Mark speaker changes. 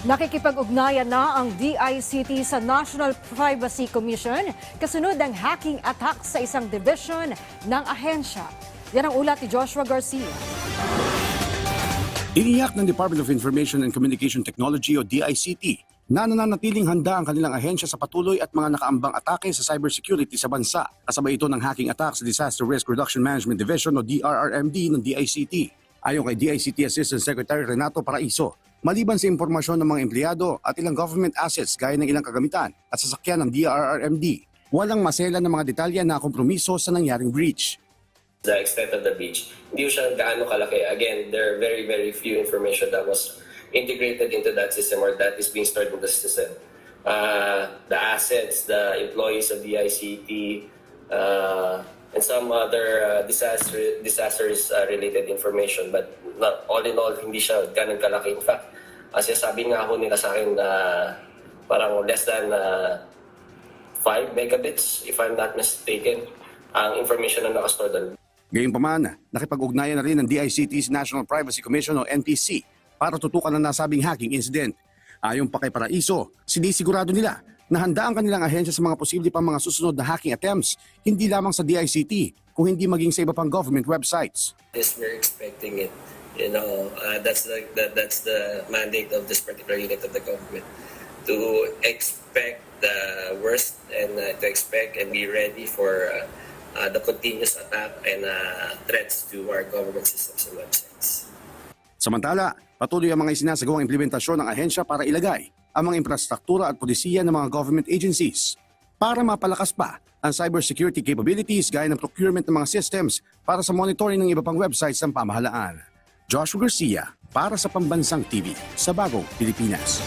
Speaker 1: Nakikipag-ugnayan na ang DICT sa National Privacy Commission kasunod ng hacking attack sa isang division ng ahensya. Yan ang ulat ni Joshua Garcia.
Speaker 2: Iniyak ng Department of Information and Communication Technology o DICT na nananatiling handa ang kanilang ahensya sa patuloy at mga nakaambang atake sa cybersecurity sa bansa. Kasabay ito ng hacking attack sa Disaster Risk Reduction Management Division o DRRMD ng DICT. Ayon kay DICT Assistant Secretary Renato Paraiso, maliban sa impormasyon ng mga empleyado at ilang government assets gaya ng ilang kagamitan at sasakyan ng DRRMD, walang masela ng mga detalye na kompromiso sa nangyaring breach.
Speaker 3: the extent of the breach. Hindi siya gaano kalaki. Again, there are very, very few information that was integrated into that system or that is being stored in the system. Uh, the assets, the employees of the ICT, uh, and some other uh, disaster disasters uh, related information. But not, all in all, hindi siya ganun kalaki. In fact, kasi sabi nga ho nila sa akin na parang less than uh, 5 megabits, if I'm not mistaken, ang information na nakastore doon.
Speaker 2: Gayunpaman, nakipag-ugnayan na rin ng DICT's National Privacy Commission o NPC para tutukan ang nasabing hacking incident. Ayon pa kay Paraiso, sinisigurado nila na handa ang kanilang ahensya sa mga posible pang mga susunod na hacking attempts, hindi lamang sa DICT, kung hindi maging sa iba pang government websites.
Speaker 3: this we're expecting it. You know, uh, that's the, the that's the mandate of this particular unit of the government to expect the worst and uh, to expect and be ready for uh, uh, the continuous attack and uh, threats to our government systems and websites.
Speaker 2: Samantala, patuloy ang mga isinasagawang implementasyon ng ahensya para ilagay ang mga infrastruktura at polisiya ng mga government agencies para mapalakas pa ang cybersecurity capabilities gaya ng procurement ng mga systems para sa monitoring ng iba pang websites ng pamahalaan. Joshua Garcia para sa Pambansang TV sa Bagong Pilipinas.